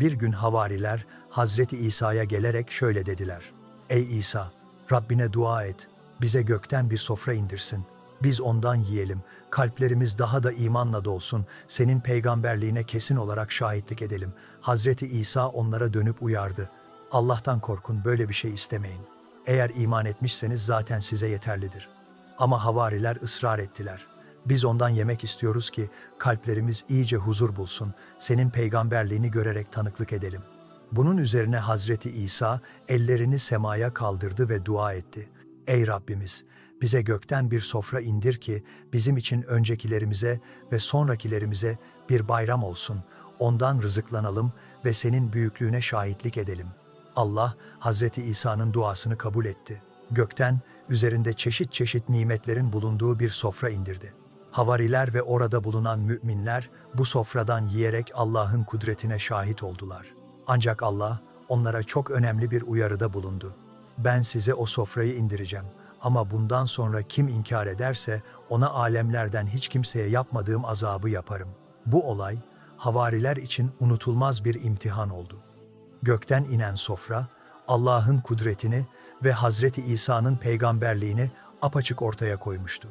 Bir gün havariler Hazreti İsa'ya gelerek şöyle dediler. Ey İsa, Rabbine dua et, bize gökten bir sofra indirsin. Biz ondan yiyelim, kalplerimiz daha da imanla dolsun, senin peygamberliğine kesin olarak şahitlik edelim. Hazreti İsa onlara dönüp uyardı. Allah'tan korkun, böyle bir şey istemeyin. Eğer iman etmişseniz zaten size yeterlidir. Ama havariler ısrar ettiler. Biz ondan yemek istiyoruz ki kalplerimiz iyice huzur bulsun, senin peygamberliğini görerek tanıklık edelim. Bunun üzerine Hazreti İsa ellerini semaya kaldırdı ve dua etti. Ey Rabbimiz, bize gökten bir sofra indir ki bizim için öncekilerimize ve sonrakilerimize bir bayram olsun. Ondan rızıklanalım ve senin büyüklüğüne şahitlik edelim. Allah Hazreti İsa'nın duasını kabul etti. Gökten üzerinde çeşit çeşit nimetlerin bulunduğu bir sofra indirdi. Havariler ve orada bulunan müminler bu sofradan yiyerek Allah'ın kudretine şahit oldular. Ancak Allah onlara çok önemli bir uyarıda bulundu. Ben size o sofrayı indireceğim ama bundan sonra kim inkar ederse ona alemlerden hiç kimseye yapmadığım azabı yaparım. Bu olay havariler için unutulmaz bir imtihan oldu. Gökten inen sofra Allah'ın kudretini ve Hazreti İsa'nın peygamberliğini apaçık ortaya koymuştu.